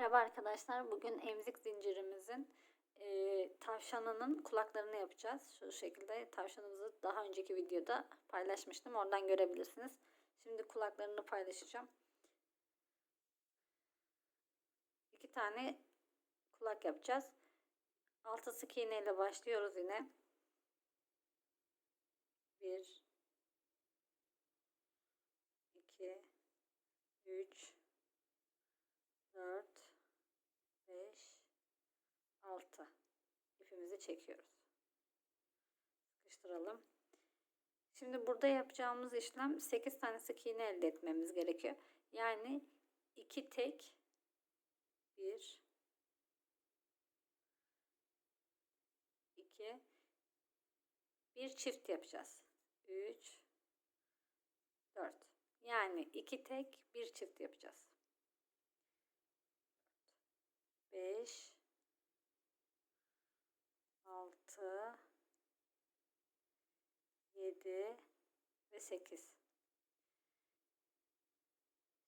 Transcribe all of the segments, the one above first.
Merhaba arkadaşlar. Bugün emzik zincirimizin e, tavşanının kulaklarını yapacağız. Şu şekilde tavşanımızı daha önceki videoda paylaşmıştım. Oradan görebilirsiniz. Şimdi kulaklarını paylaşacağım. İki tane kulak yapacağız. Altı sık iğne ile başlıyoruz yine. Bir, iki, üç, 4 5 6 ipimizi çekiyoruz. Sıkıştıralım. Şimdi burada yapacağımız işlem 8 tane sık iğne elde etmemiz gerekiyor. Yani 2 tek 1 2 bir çift yapacağız. 3 4 yani 2 tek bir çift yapacağız. 5 6 7 ve 8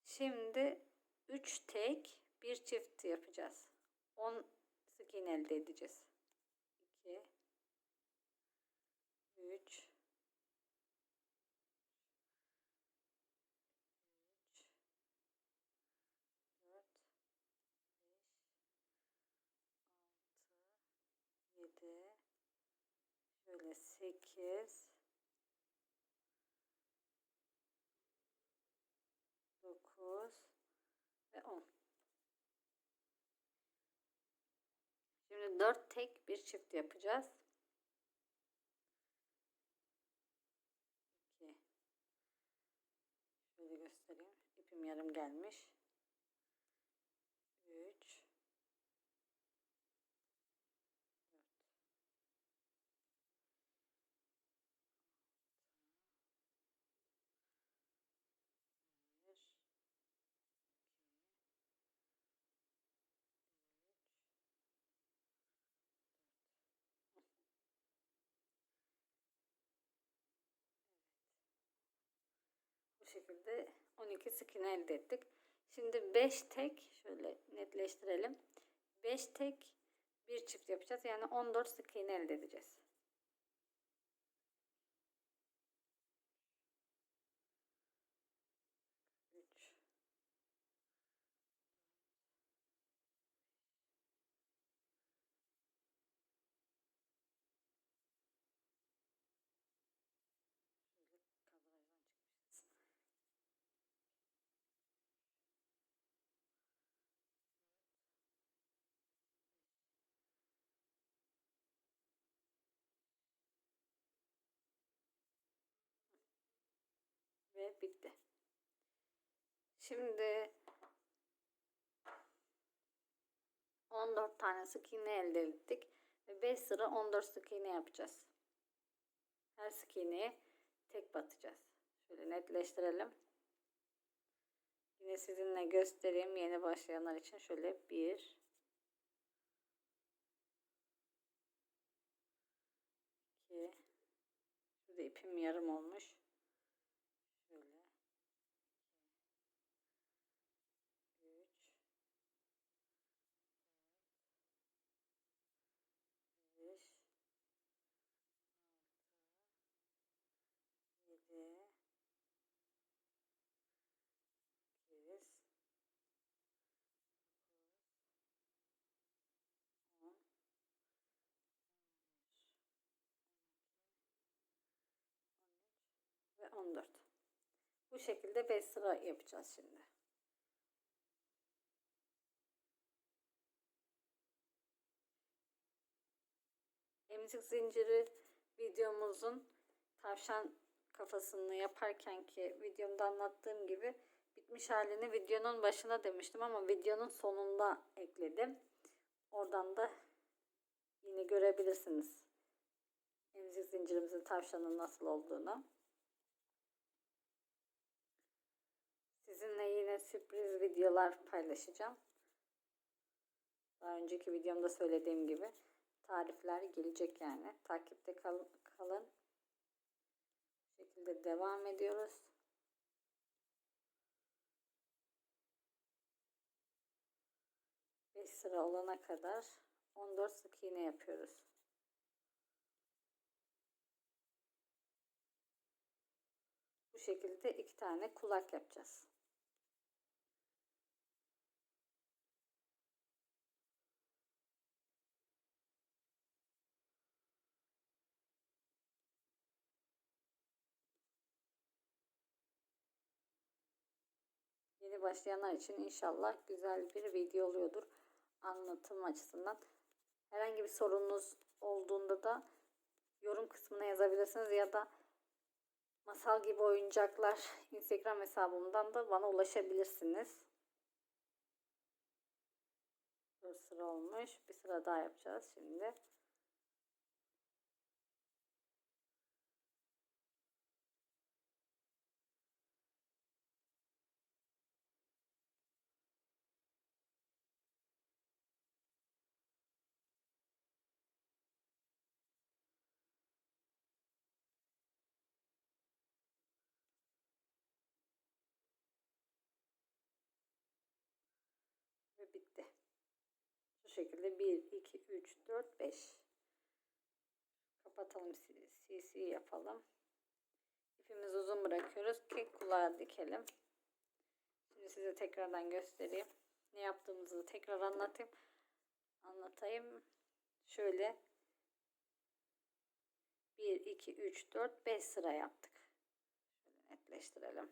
Şimdi 3 tek bir çift yapacağız. 10 sık elde edeceğiz. 2 3 3 4 7 şöyle 8 9 ve 10 şimdi 4 tek bir çift yapacağız. 2 şöyle göstereyim. İpim yarım gelmiş. 3 şekilde 12 sık iğne elde ettik. Şimdi 5 tek şöyle netleştirelim. 5 tek bir çift yapacağız. Yani 14 sık iğne elde edeceğiz. Ve bitti. Şimdi 14 tane sık iğne elde ettik. Ve 5 sıra 14 sık iğne yapacağız. Her sık iğneye tek batacağız. Şöyle netleştirelim. Yine sizinle göstereyim yeni başlayanlar için. Şöyle 1 2 Şurada ipim yarım olmuş. Şöyle 3 5 7 8 9 10 ve 14. Bu şekilde 5 sıra yapacağız şimdi. Emzik zinciri videomuzun tavşan kafasını yaparken ki videomda anlattığım gibi bitmiş halini videonun başına demiştim ama videonun sonunda ekledim. Oradan da yine görebilirsiniz emzik zincirimizin tavşanın nasıl olduğunu. Sizinle yine sürpriz videolar paylaşacağım. Daha önceki videomda söylediğim gibi tarifler gelecek yani. Takipte kal kalın. Şekilde devam ediyoruz. sıra olana kadar 14 sık iğne yapıyoruz. Bu şekilde iki tane kulak yapacağız. Yeni başlayanlar için inşallah güzel bir video oluyordur anlatım açısından. Herhangi bir sorunuz olduğunda da yorum kısmına yazabilirsiniz ya da masal gibi oyuncaklar Instagram hesabımdan da bana ulaşabilirsiniz. Bir sıra olmuş. Bir sıra daha yapacağız şimdi. ve bitti. Şu şekilde 1, 2, 3, 4, 5. Kapatalım CC yapalım. İpimizi uzun bırakıyoruz ki kulağa dikelim. Şimdi size tekrardan göstereyim. Ne yaptığımızı tekrar anlatayım. Anlatayım. Şöyle 1, 2, 3, 4, 5 sıra yaptık. Şöyle netleştirelim.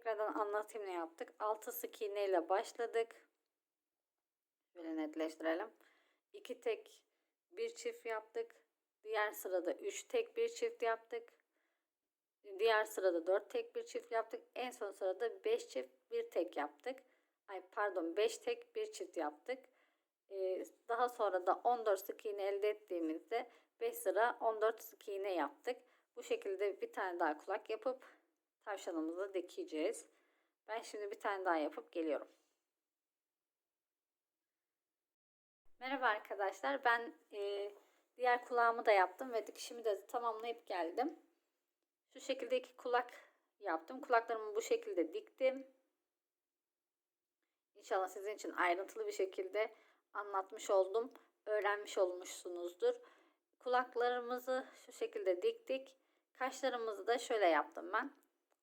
Tekrardan anlatayım ne yaptık. 6 sık iğne ile başladık. Şöyle netleştirelim. 2 tek bir çift yaptık. Diğer sırada 3 tek bir çift yaptık. Diğer sırada 4 tek bir çift yaptık. En son sırada 5 çift bir tek yaptık. Ay pardon 5 tek bir çift yaptık. Ee, daha sonra da 14 sık iğne elde ettiğimizde 5 sıra 14 sık iğne yaptık. Bu şekilde bir tane daha kulak yapıp tavşanımızı dikeceğiz. Ben şimdi bir tane daha yapıp geliyorum. Merhaba arkadaşlar. Ben e, diğer kulağımı da yaptım ve dikişimi de tamamlayıp geldim. Şu şekilde iki kulak yaptım. Kulaklarımı bu şekilde diktim. İnşallah sizin için ayrıntılı bir şekilde anlatmış oldum. Öğrenmiş olmuşsunuzdur. Kulaklarımızı şu şekilde diktik. Kaşlarımızı da şöyle yaptım ben.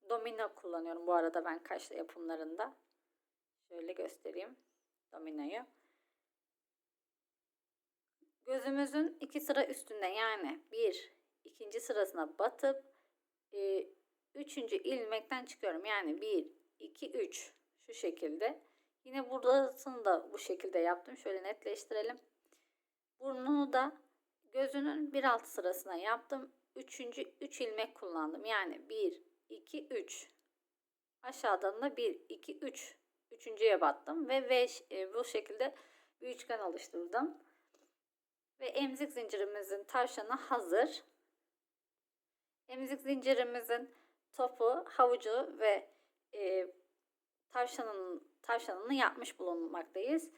Domino kullanıyorum bu arada ben kaş yapımlarında. Şöyle göstereyim dominoyu. Gözümüzün iki sıra üstünde yani bir ikinci sırasına batıp e, üçüncü ilmekten çıkıyorum. Yani bir iki üç şu şekilde. Yine buradasını da bu şekilde yaptım. Şöyle netleştirelim. Burnunu da gözünün bir alt sırasına yaptım. Üçüncü üç ilmek kullandım. Yani bir 2, 3. Aşağıdan da 1, 2, 3. Üçüncüye battım ve V, e, bu şekilde bir üçgen oluşturdum. Ve emzik zincirimizin tavşanı hazır. Emzik zincirimizin topu, havucu ve e, tavşanın tavşanını yapmış bulunmaktayız.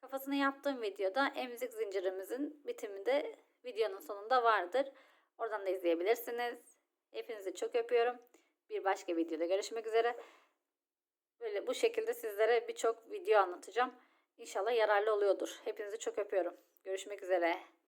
Kafasını yaptığım videoda emzik zincirimizin bitimi de videonun sonunda vardır. Oradan da izleyebilirsiniz. Hepinizi çok öpüyorum. Bir başka videoda görüşmek üzere. Böyle bu şekilde sizlere birçok video anlatacağım. İnşallah yararlı oluyordur. Hepinizi çok öpüyorum. Görüşmek üzere.